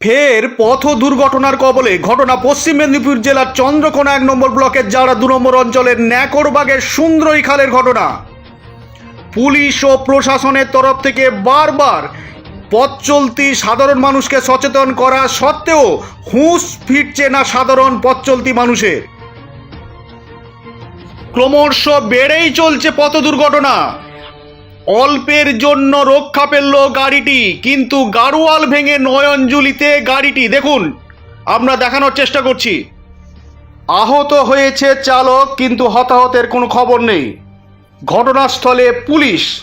ফের পথ দুর্ঘটনার কবলে ঘটনা পশ্চিম মেদিনীপুর জেলার চন্দ্রকোনা এক নম্বর ব্লকের যারা দু নম্বর অঞ্চলের ন্যাকরবাগের সুন্দরই খালের ঘটনা। পুলিশ ও প্রশাসনের তরফ থেকে বারবার পথ চলতি সাধারণ মানুষকে সচেতন করা সত্ত্বেও হুঁশ ফিরছে না সাধারণ পথ চলতি মানুষের। ক্রমশ বেড়েই চলছে পথ দুর্ঘটনা। অল্পের জন্য রক্ষা পেল গাড়িটি, কিন্তু গাড়োয়াল ভেঙে নয়নজুলিতে গাড়িটি। দেখুন, আমরা দেখানোর চেষ্টা করছি। আহত হয়েছে চালক, কিন্তু হতাহতের কোনো খবর নেই। ঘটনাস্থলে পুলিশ।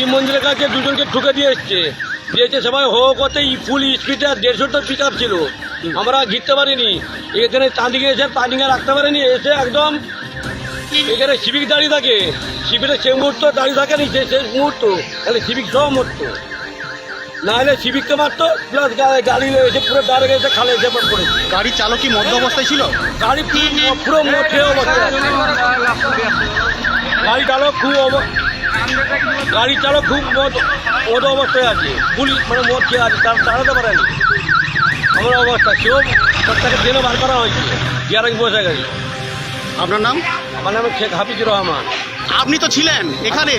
শিব মন্দিরের কাছে দুজনকে ঠুকে দিয়ে এসছে। দিয়েছে সবাই হো করতে ফুল স্পিডে দেড়শো তো পিক আপ ছিল। আমরা ঘিরতে পারিনি। এখানে তাঁদিকে এসে তাঁদিকে রাখতে পারিনি এসে একদম এখানে সিভিক দাঁড়িয়ে থাকে। শিবিরে সে মুহূর্ত দাঁড়িয়ে থাকে নি সে শেষ মুহূর্ত। তাহলে সিভিক সহ মরতো না হলে সিভিককে মারতো প্লাস গাড়ি এসে পুরো দাঁড়িয়ে এসে খালে এসে পড়েছে। গাড়ির চালক কি মধ্য অবস্থায় ছিল? গাড়ি পুরো মধ্যে অবস্থায় গাড়ি চালক খুব গাড়ি চালক খুব মদ মদ অবস্থায় আছে। পুলিশ মানে মদ খেয়ে আছে তার দাঁড়াতে পারেনি। আমার অবস্থা কেউ তাকে ট্রেনে বার করা হয়েছে গিয়ারাং বসে গেছে। আপনার নাম? আমার নাম শেখ হাফিজুর রহমান। আপনি তো ছিলেন এখানে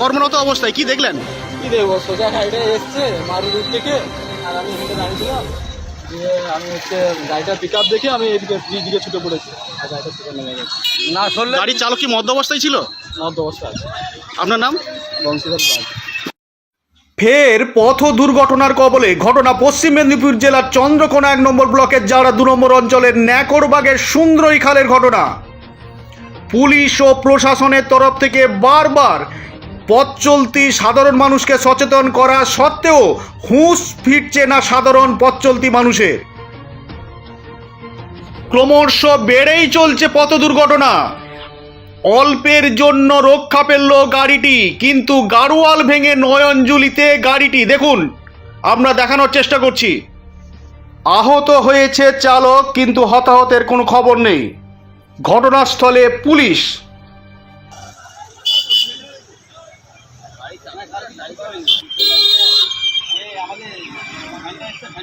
কর্মরত অবস্থায় কি দেখলেন? কি দেখব সোজা সাইডে এসছে মারুর থেকে আর আমি এখানে দাঁড়িয়েছিলাম দিয়ে আমি হচ্ছে গাড়িটা পিক আপ দেখে আমি এদিকে ফ্রি দিকে ছুটে পড়েছি। আর গাড়িটা থেকে নেমে গেছে। না গাড়ির চালক কি মধ্য অবস্থায় ছিল? মধ্য অবস্থা আছে। আপনার নাম? বংশীধর বাগ ফের পথ দুর্ঘটনার কবলে ঘটনা পশ্চিম মেদিনীপুর জেলার চন্দ্রকোনা এক নম্বর ব্লকের যারা দু নম্বর অঞ্চলের ন্যাকরবাগের সুন্দরী খালের ঘটনা। পুলিশ ও প্রশাসনের তরফ থেকে বারবার পথ চলতি সাধারণ মানুষকে সচেতন করা সত্ত্বেও হুঁশ ফিরছে না সাধারণ পথ চলতি মানুষের। ক্রমশ বেড়েই চলছে পথ দুর্ঘটনা। অল্পের জন্য রক্ষা পেল গাড়িটি, কিন্তু গাড়োয়াল ভেঙে নয়নজুলিতে গাড়িটি। দেখুন, আমরা দেখানোর চেষ্টা করছি। আহত হয়েছে চালক, কিন্তু হতাহতের কোনো খবর নেই। ঘটনাস্থলে পুলিশ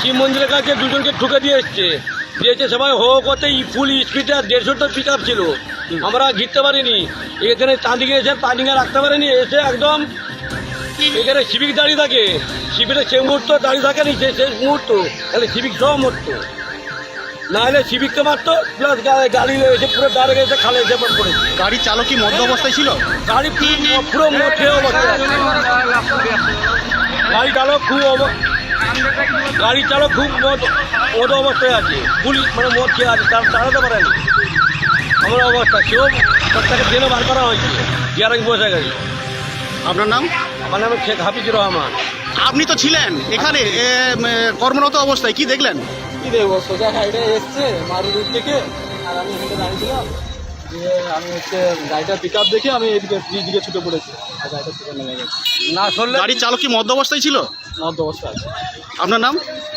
শিব মন্দিরের কাছে দুজনকে ঠুকে দিয়ে এসছে। দিয়েছে সবাই হো করতে ফুল স্পিডে দেড়শো তো পিক আপ ছিল। আমরা জিততে পারিনি। এখানে তাঁদিকে এসে তাঁদিকে রাখতে পারিনি। এসে একদম এখানে শিবিক দাঁড়িয়ে থাকে। শিবিরে সে মুহূর্ত দাঁড়িয়ে থাকে নি। সে শেষ মুহূর্ত। তাহলে শিবিক সব মরতো। না হলে সিভিককে মারতো প্লাস গাড়ি এসে পুরো দাঁড়িয়ে গেছে খালে এসে পড়েছে। গাড়ির চালক কি মধ্য অবস্থায় ছিল? গাড়ি পুরো মধ্যে অবস্থায় আছে। গাড়ি চালক খুব গাড়ি চালক খুব মদ মদ অবস্থায় আছে। পুলিশ মানে মদ খেয়ে আছে তার দাঁড়াতে পারেনি। আমার অবস্থা সেও তাকে ট্রেনে বার করা হয়েছে গিয়ারাং বসে গেছে। আপনার নাম? আমার নাম শেখ হাফিজুর রহমান। আপনি তো ছিলেন এখানে কর্মরত অবস্থায় কি দেখলেন? কি দেখব সোজা সাইডে এসছে মারুর রুট থেকে আর আমি এখানে দাঁড়িয়েছিলাম আমি হচ্ছে গাড়িটা পিক আপ দেখে আমি এদিকে দিকে ছুটে পড়েছি আর গাড়িটা ছুটে নেমে গেছে। না শুনলে গাড়ির চালক কি মধ্য অবস্থায় ছিল? আছে। আপনার নাম?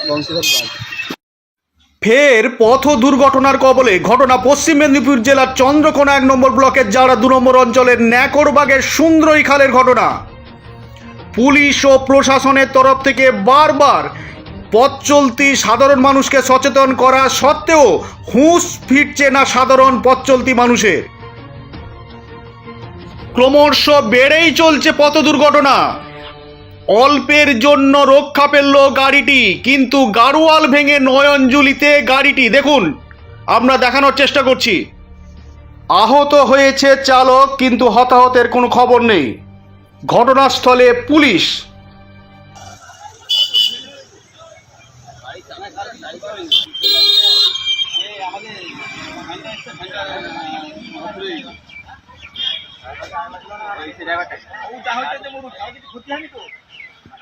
বংশীধর বাগ ফের পথ দুর্ঘটনার কবলে ঘটনা পশ্চিম মেদিনীপুর জেলার চন্দ্রকোনা এক নম্বর ব্লকের যারা দু নম্বর অঞ্চলের ন্যাকরবাগের সুন্দরই খালের ঘটনা। পুলিশ ও প্রশাসনের তরফ থেকে বারবার পথ চলতি সাধারণ মানুষকে সচেতন করা সত্ত্বেও হুঁশ ফিরছে না সাধারণ পথ চলতি মানুষের। ক্রমশ বেড়েই চলছে পথ দুর্ঘটনা। অল্পের জন্য রক্ষা পেল গাড়িটি, কিন্তু গাড়োয়াল ভেঙে নয়নজুলিতে গাড়িটি। দেখুন, আমরা দেখানোর চেষ্টা করছি। আহত হয়েছে চালক, কিন্তু হতাহতের কোনো খবর নেই। ঘটনাস্থলে পুলিশ।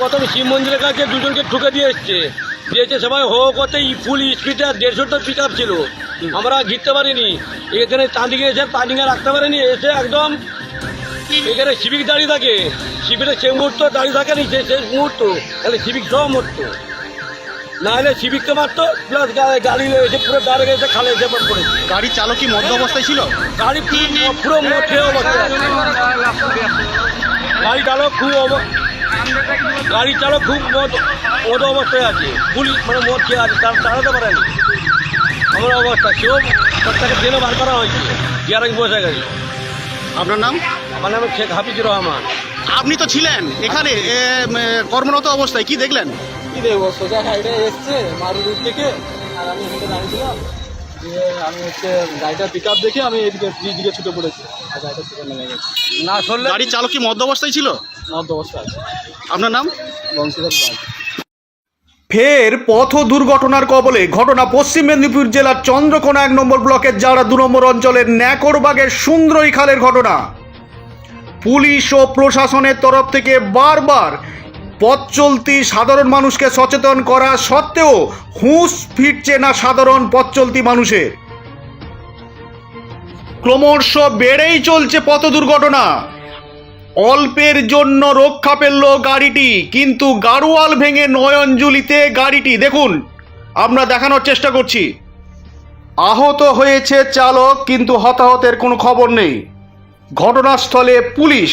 প্রথম শিব মন্দিরের কাছে দুজনকে ঠুকে দিয়ে এসছে। দিয়েছে সবাই হো করতে ফুল স্পিডে দেড়শো তো পিক আপ ছিল। আমরা ঘিরতে পারিনি। এখানে চাঁদিকে এসে পানিঙে রাখতে পারিনি। এসে একদম এখানে শিবিক দাঁড়িয়ে থাকে। শিবিরে সে মুহূর্ত দাঁড়িয়ে থাকে নি, সে শেষ মুহূর্ত। তাহলে শিবিক সব মরতো না হলে সিভিককে মারতো প্লাস গাড়ি এসে পুরো দাঁড়িয়ে এসে খালে এসে পড়েছে। গাড়ির চালক কি মধ্য অবস্থায় ছিল? গাড়ি পুরো- মধ্যে অবস্থায়। গাড়ি চালক খুব গাড়ি চালক খুব মদ অবস্থায় আছে। পুলিশ মানে মদ খেয়ে আছে তার দাঁড়াতে পারেনি। আমার অবস্থা সেও তাকে ট্রেনে বার করা হয়েছে গিয়ারাং বসে গেছে। আপনার নাম? আমার নাম শেখ হাফিজুর রহমান। আপনি তো ছিলেন এখানে কর্মরত অবস্থায় কি দেখলেন? কি দেখব সোজা সাইডে এসছে রুট থেকে। আর আমি এখানে দাঁড়িয়েছিলাম দিয়ে আমি হচ্ছে গাড়িটা পিক আপ দেখে আমি এদিকে ব্রিজ দিকে ছুটে পড়েছি। আর গাড়িটা ছুটে নেমে গেছে। না গাড়ির চালক কি মধ্য অবস্থায় ছিল? মধ্য অবস্থা আছে। আপনার নাম? বংশীধর ফের পথ দুর্ঘটনার কবলে ঘটনা পশ্চিম মেদিনীপুর জেলার চন্দ্রকোনা এক নম্বর ব্লকের যারা দু নম্বর অঞ্চলের ন্যাকরবাগের সুন্দরী খালের ঘটনা। পুলিশ ও প্রশাসনের তরফ থেকে বারবার পথ চলতি সাধারণ মানুষকে সচেতন করা সত্ত্বেও হুঁশ ফিরছে না সাধারণ পথ চলতি মানুষের। ক্রমশ বেড়েই চলছে পথ দুর্ঘটনা। অল্পের জন্য রক্ষা পেল গাড়িটি, কিন্তু গাড়োয়াল ভেঙে নয়নজুলিতে গাড়িটি। দেখুন, আমরা দেখানোর চেষ্টা করছি। আহত হয়েছে চালক, কিন্তু হতাহতের কোনো খবর নেই। ঘটনাস্থলে পুলিশ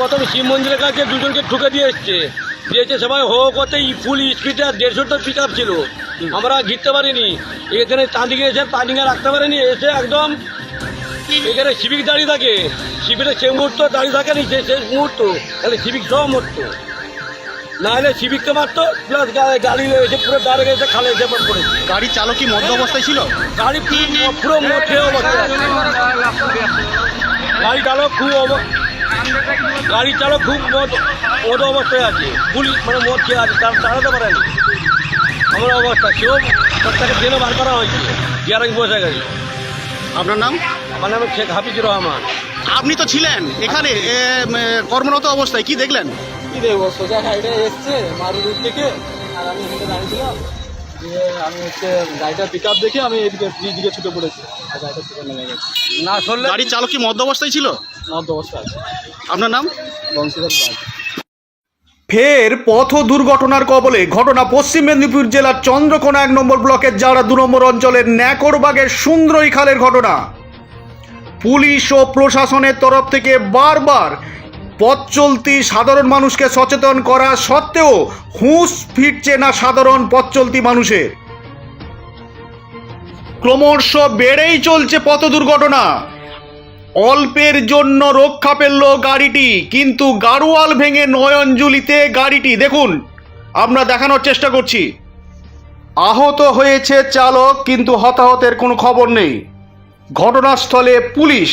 প্রথম শিব মন্দিরের কাছে দুজনকে ঠুকে দিয়ে এসছে। দিয়েছে সবাই হো করতে ফুল স্পিডে দেড়শোটা পিক আপ ছিল। আমরা ঘিরতে পারিনি। এখানে চাঁদিকে এসে পানিঙে রাখতে পারিনি এসে একদম এখানে সিভিক দাঁড়িয়ে থাকে। শিবিরে সে মুহূর্ত দাঁড়িয়ে থাকে নি শেষ মুহূর্ত। তাহলে সিভিক সহ মরতো না হলে সিভিককে মারতো প্লাস গাড়ি এসে পুরো দাঁড়িয়ে এসে খালে এসে পড়েছে। গাড়ির চালক কি মদ্য অবস্থায় ছিল? গাড়ি পুরো পুরো মধ্যে অবস্থায় আছে। গাড়ি চালক খুব অব- গাড়ি চালক খুব মদ মদ অবস্থায় আছে। পুলিশ মানে মদ খেয়ে আছে তার তাড়াতে পারেনি। আমার অবস্থা সেও তাকে ট্রেনে বার করা হয়েছে জিয়ারাং বসে গেছে। আপনার নাম? আমার নাম শেখ হাফিজুর রহমান। আপনি তো ছিলেন এখানে কর্মরত অবস্থায় কি দেখলেন? কি দেখব সোজা হাইটে এসছে মারু রুট থেকে আর আমি এখানে দাঁড়িয়েছিলাম। আমি হচ্ছে গাড়িটা পিক আপ দেখে আমি এদিকে ব্রিজ দিকে ছুটে পড়েছি। না শুনলে গাড়ির চালক কি মদ্য অবস্থায় ছিল? অবস্থা আছে। আপনার নাম? বংশীধর বাগ। ফের পথ দুর্ঘটনার কবলে ঘটনা পশ্চিম মেদিনীপুর জেলার চন্দ্রকোনা এক নম্বর ব্লকের যারা দু নম্বর অঞ্চলের ন্যাকরবাগের সুন্দরই খালের ঘটনা। পুলিশ ও প্রশাসনের তরফ থেকে বারবার পথ চলতি সাধারণ মানুষকে সচেতন করা সত্ত্বেও হুঁশ ফিরছে না সাধারণ পথ চলতি মানুষের। ক্রমশ বেড়েই চলছে পথ দুর্ঘটনা। অল্পের জন্য রক্ষা পেল গাড়িটি, কিন্তু গাড়োয়াল ভেঙে নয়নজুলিতে গাড়িটি। দেখুন, আমরা দেখানোর চেষ্টা করছি। আহত হয়েছে চালক, কিন্তু হতাহতের কোনো খবর নেই। ঘটনাস্থলে পুলিশ।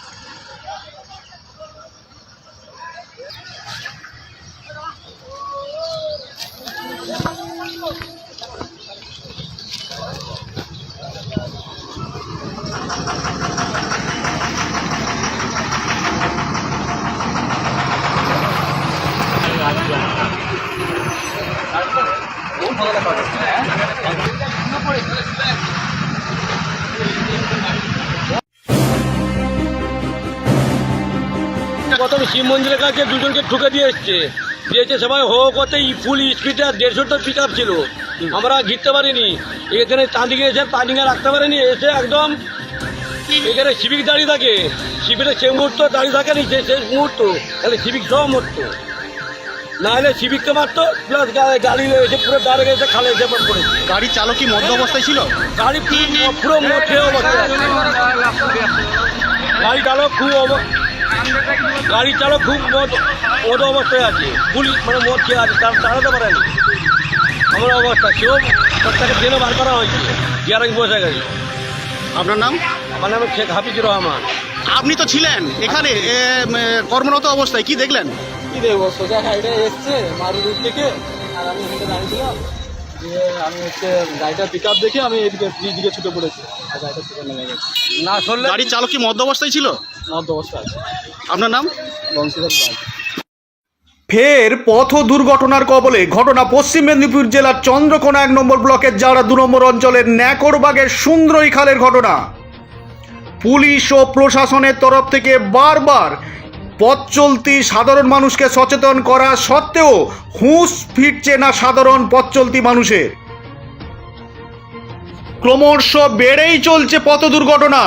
শিব মন্দিরের কাছে দুজনকে ঠুকে দিয়ে এসছে। দিয়েছে সবাই হো করতে ফুল স্পিডে দেড়শোটা পিক আপ ছিল। আমরা ঘিরতে পারিনি। এখানে চাঁদিকে এসে পানিঙে রাখতে পারিনি এসে একদম এখানে সিভিক দাঁড়িয়ে থাকে। শিবিরে সে মুহূর্ত দাঁড়িয়ে থাকে নি শেষ মুহূর্ত। তাহলে সিভিক সহ মরতো না হলে সিভিককে মারতো প্লাস গাড়ি এসে পুরো দাঁড়িয়ে এসে খালে এসে পড়েছে। গাড়ির চালক কি মদ্য অবস্থায় ছিল? গাড়ি পুরো মধ্যে অবস্থায় আছে। গাড়ি চালক খুব অব- গাড়ি চালক খুব মদ মদ অবস্থায় আছে। পুলিশ মানে মদ খেয়ে আছে তার তাড়াতে পারেনি। আমার অবস্থা সেও তাকে ট্রেনে বার করা হয়েছে জিয়ারাং বসে গেছে। আপনার নাম? আমার নাম শেখ হাফিজুর রহমান। আপনি তো ছিলেন এখানে কর্মরত অবস্থায় কি দেখলেন? কি দেখব সোজা হাইটে এসছে মারু রুট থেকে আর আমি এখানে দাঁড়িয়েছিলাম। আমি হচ্ছে গাড়িটা পিক আপ দেখে আমি এদিকে দিকে ছুটে পড়েছি। আর গাড়িটা ছুটে নেমে গেছে। না শুনলে গাড়ির চালক কি মদ্য অবস্থায় ছিল? আছে। আপনার নাম? বংশীধর ফের পথ দুর্ঘটনার কবলে ঘটনা পশ্চিম মেদিনীপুর জেলার চন্দ্রকোনা এক নম্বর ব্লকের যারা দু নম্বর অঞ্চলের ন্যাকরবাগের সুন্দরই খালের ঘটনা। পুলিশ ও প্রশাসনের তরফ থেকে বারবার পথ চলতি সাধারণ মানুষকে সচেতন করা সত্ত্বেও হুঁশ ফিরছে না সাধারণ পথ চলতি মানুষের। ক্রমশ বেড়েই চলছে পথ দুর্ঘটনা।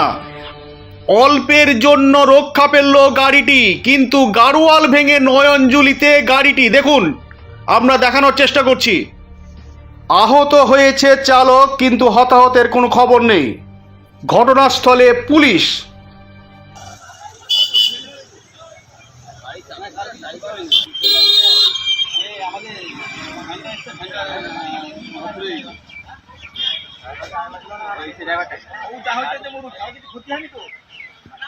অল্পের জন্য রক্ষা পেল গাড়িটি, কিন্তু গাড়োয়াল ভেঙে নয়নজুলিতে গাড়িটি। দেখুন, আমরা দেখানোর চেষ্টা করছি। আহত হয়েছে চালক, কিন্তু হতাহতের কোনো খবর নেই। ঘটনাস্থলে পুলিশ। ক্ষতি হয়নি তো?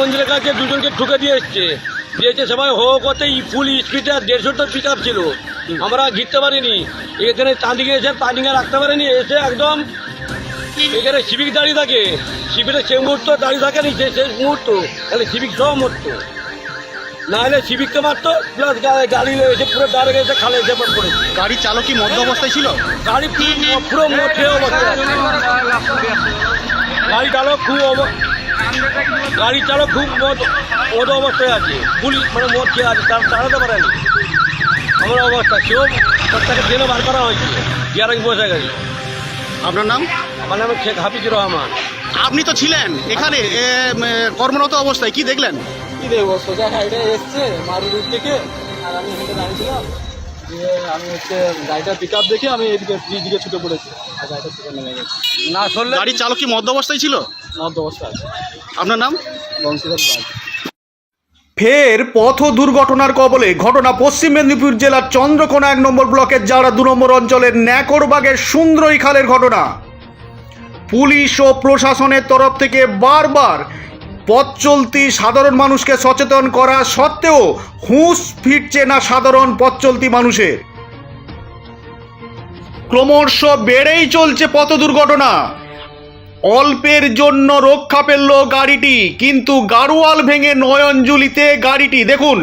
মন্দিরের কাছে দুজনকে ঠুকে দিয়ে এসছে। দিয়েছে সবাই হো করতে ফুল স্পিডে দেড়শোটা পিক আপ ছিল। আমরা ঘিরতে পারিনি। এখানে চাঁদিকে এসে পানিঙ্গা রাখতে পারিনি এসে একদম এখানে সিভিক দাঁড়িয়ে থাকে। শিবিরের সে মুহূর্ত দাঁড়িয়ে থাকে নি শেষ মুহূর্ত। তাহলে সিভিক সহ মরতো। না হলে সিভিককে মারতো প্লাস গাড়ি এসে পুরো দাঁড়িয়ে গেছে খালে এসে পড়েছে। গাড়ির চালক কি মদ্য অবস্থায় ছিল? গাড়ি পুরো মোটে অবস্থা। গাড়ি চালক খুব অব- গাড়ি চালক খুব মদ মদ অবস্থায় আছে। পুলিশ মানে মদ খেয়ে আছে তার তাড়াতে পারেনি। আমার অবস্থা সেও তাকে ট্রেনে বার করা হয়েছে। গিয়ারিং বসে গেছে। আপনার নাম? আমার নাম শেখ হাফিজুর রহমান। আপনি তো ছিলেন এখানে এ, কর্মরত অবস্থায় কি দেখলেন? কি দেখব? সোজা সাইডে এসছে মারু রুট থেকে আর আমি এখানে দাঁড়িয়েছিলাম। দিয়ে আমি হচ্ছে গাড়িটা পিক আপ দেখে আমি এদিকে দিকে ছুটে পড়েছি। আর গাড়িটা সেখানে নেমে গেছে। না শুনলে গাড়ির চালক কি মদ্য অবস্থায় ছিল? মধ্য অবস্থা আছে। আপনার নাম? বংশীধর বাগ। ফের পথ দুর্ঘটনার কবলে ঘটনা পশ্চিম মেদিনীপুর জেলার চন্দ্রকোনা এক নম্বর ব্লকের যারা দু নম্বর অঞ্চলের ন্যাকরবাগের সুন্দরী খালের ঘটনা। পুলিশ ও প্রশাসনের তরফ থেকে বারবার পথ চলতি সাধারণ মানুষকে সচেতন করা সত্ত্বেও হুঁশ ফিরছে না সাধারণ পথ চলতি মানুষের। ক্রমশ বেড়েই চলছে পথ দুর্ঘটনা। অল্পের জন্য রক্ষা পেল গাড়িটি, কিন্তু গাড়োয়াল ভেঙে নয়নজুলিতে গাড়িটি। দেখুন,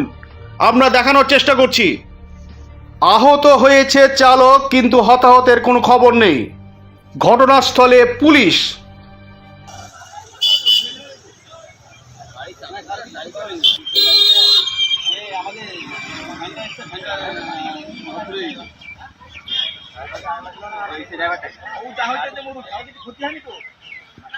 আমরা দেখানোর চেষ্টা করছি। আহত হয়েছে চালক, কিন্তু হতাহতের কোনো খবর নেই। ঘটনাস্থলে পুলিশ।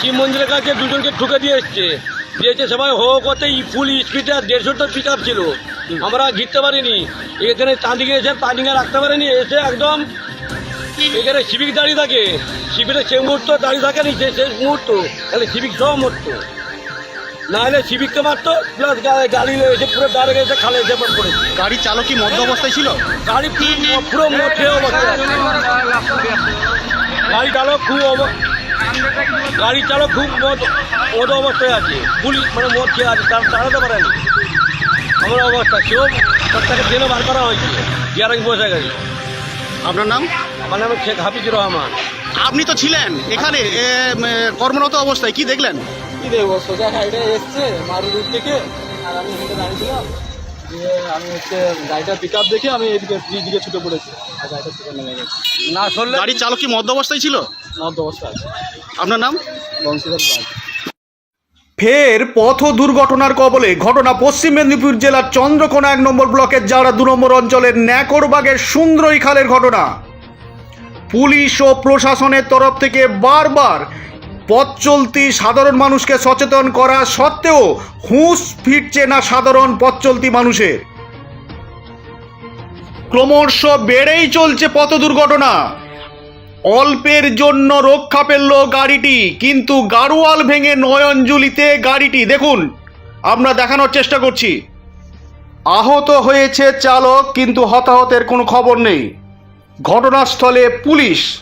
শিব মন্দিরের কাছে দুজনকে ঠুকে দিয়ে এসছে। দিয়েছে সবাই হো করতে ফুল স্পিডে দেড়শোটা পিক আপ ছিল। আমরা ঘিরতে পারিনি। এখানে চাঁদিকে এসে পানিঙ্গা রাখতে পারিনি। এসে একদম এখানে শিবিক দাঁড়িয়ে থাকে। শিবিরের সে মুহূর্ত দাঁড়িয়ে থাকে নি, সে শেষ মুহূর্ত। তাহলে শিবিক সহ মরতো। না হলে সিভিককে মারতো প্লাস গাড়ি এসে পুরো দাঁড়িয়ে এসে খালে এসে পড়েছে গাড়ির চালক কি মদ্য অবস্থায় ছিল? গাড়ি পুরো পুরো মোটে অবস্থা গাড়ি চালক খুব গাড়ি চালক খুব মদ অবস্থায় আছে। পুলিশ মানে মদ খেয়ে আছে তার তাড়াতে পারেনি। আমার অবস্থা। সেও তাকে ট্রেনে বার করা হয়েছে। গিয়ারিং বসে গেছে। আপনার নাম? আমার নাম শেখ হাফিজুর রহমান। আপনি তো ছিলেন এখানে। কর্মরত অবস্থায়। কি দেখলেন? কি দেখব সোজা সাইডে এসছে মারু রুট থেকে আর আমি এখানে দাঁড়িয়েছিলাম। দিয়ে আমি হচ্ছে গাড়িটা পিক আপ দেখে আমি এদিকে ব্রিজ দিকে ছুটে পড়েছি আর গাড়িটা সেখানে নেমে গেছে। না শুনলে গাড়ির চালক কি মদ্য অবস্থায় ছিল? মধ্য অবস্থা আছে। আপনার নাম? বংশীধর বাগ ফের পথ দুর্ঘটনার কবলে ঘটনা পশ্চিম মেদিনীপুর জেলার চন্দ্রকোনা এক নম্বর ব্লকের যারা দু নম্বর অঞ্চলের ন্যাকরবাগের সুন্দরী খালের ঘটনা। পুলিশ ও প্রশাসনের তরফ থেকে বারবার পথ চলতি সাধারণ মানুষকে সচেতন করা সত্ত্বেও হুঁশ ফিরছে না সাধারণ পথ চলতি মানুষের। ক্রমশ বেড়েই চলছে পথ দুর্ঘটনা। অল্পের জন্য রক্ষা পেল গাড়িটি, কিন্তু গাড়োয়াল ভেঙে নয়নজুলিতে গাড়িটি। দেখুন, আমরা দেখানোর চেষ্টা করছি। আহত হয়েছে চালক, কিন্তু হতাহতের কোনো খবর নেই। ঘটনাস্থলে পুলিশ